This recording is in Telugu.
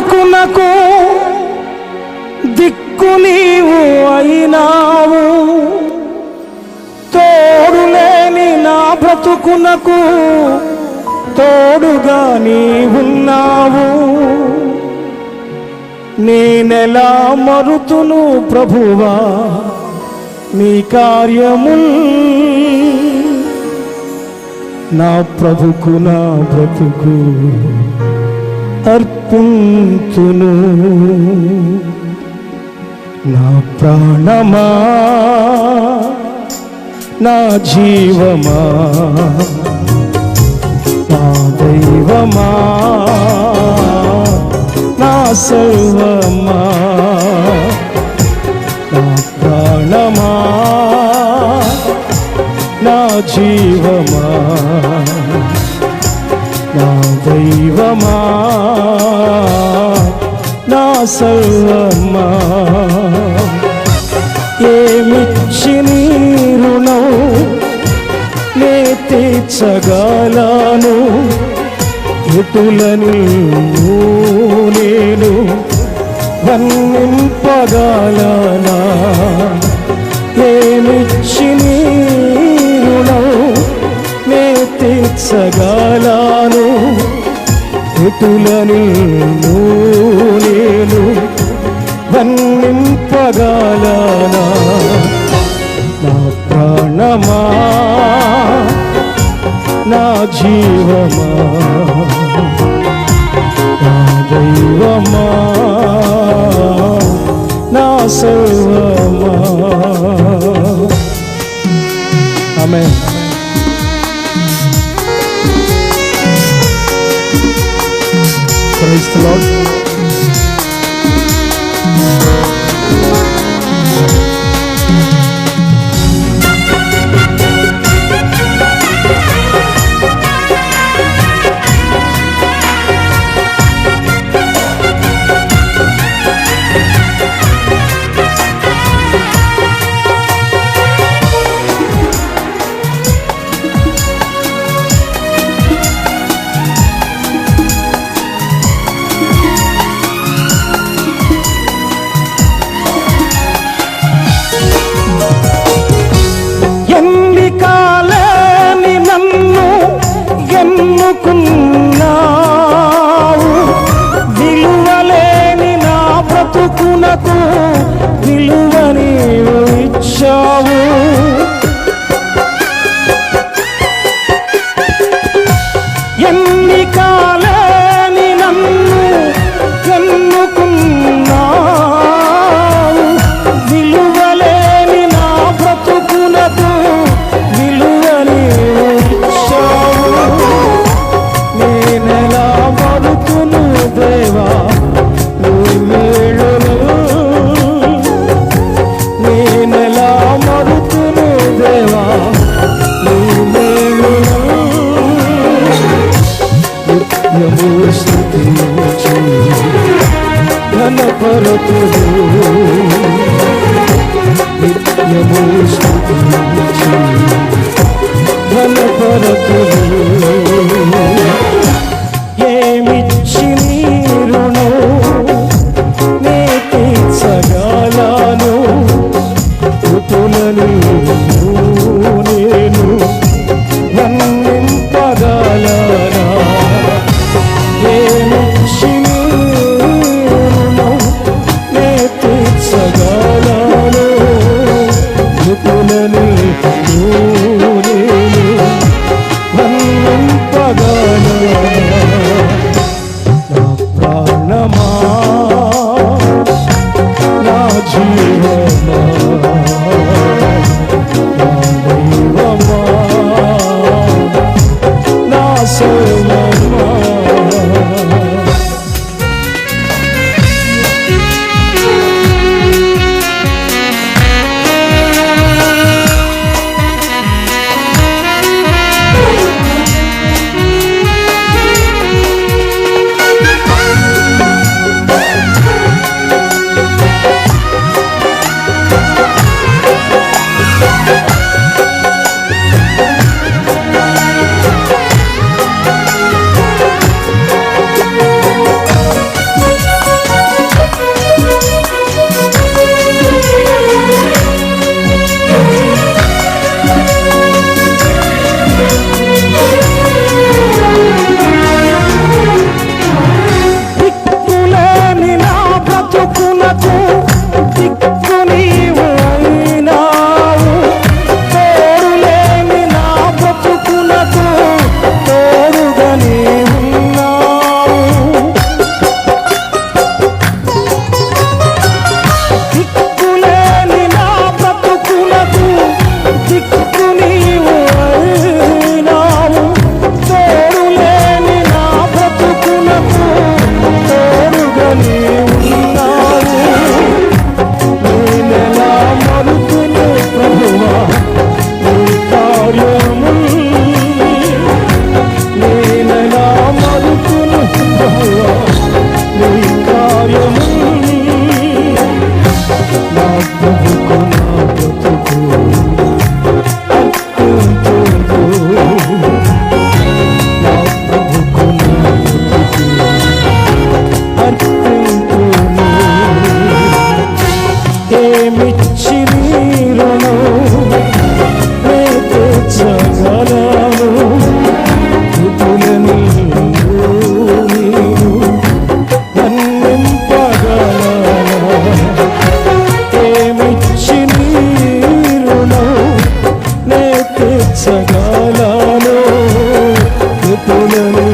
బ్రతుకునకు దిక్కు నీవు అయినావు. తోడులేని నా బ్రతుకునకు తోడుగా నీవున్నావు. నేనెలా మరుతును ప్రభువా నీ కార్యముల్ నా ప్రభుకు నా బ్రతుకు. అర్పింతును నా ప్రాణమా నా జీవమా నా దైవమా నా సర్వమా నా ప్రాణమా నా జీవమా. నా ఏమిచ్చి నీ రుణం? నే తీర్చగాలను. ఎటులని నేను వర్ణింపగలనా ఏమిచ్చి నీ రుణం? నే తీర్చగాలను. ఎటులని నేను వర్ణింపగలనా నా ప్రాణమా నా జీవమా నా దైవమా నా సర్వమా ఆమె Praise the ఎన్నుకున్నావు విలువలేని నా బ్రతుకునకు విలువ నీవు ఇచ్చావు. ఎన్ని కాలేని నన్ను ఎన్నుకున్నా నిత్యము స్థుతించు ఘనపరతుడు ఏమిచ్చి నీ నే తీర్చగలను కృతులను నేను Oh. మెచ్చగలను ఋతులను నీవు నన్నింపగలను ఏమిచ్చి నీరును నే తెచ్చగలను ఋతులను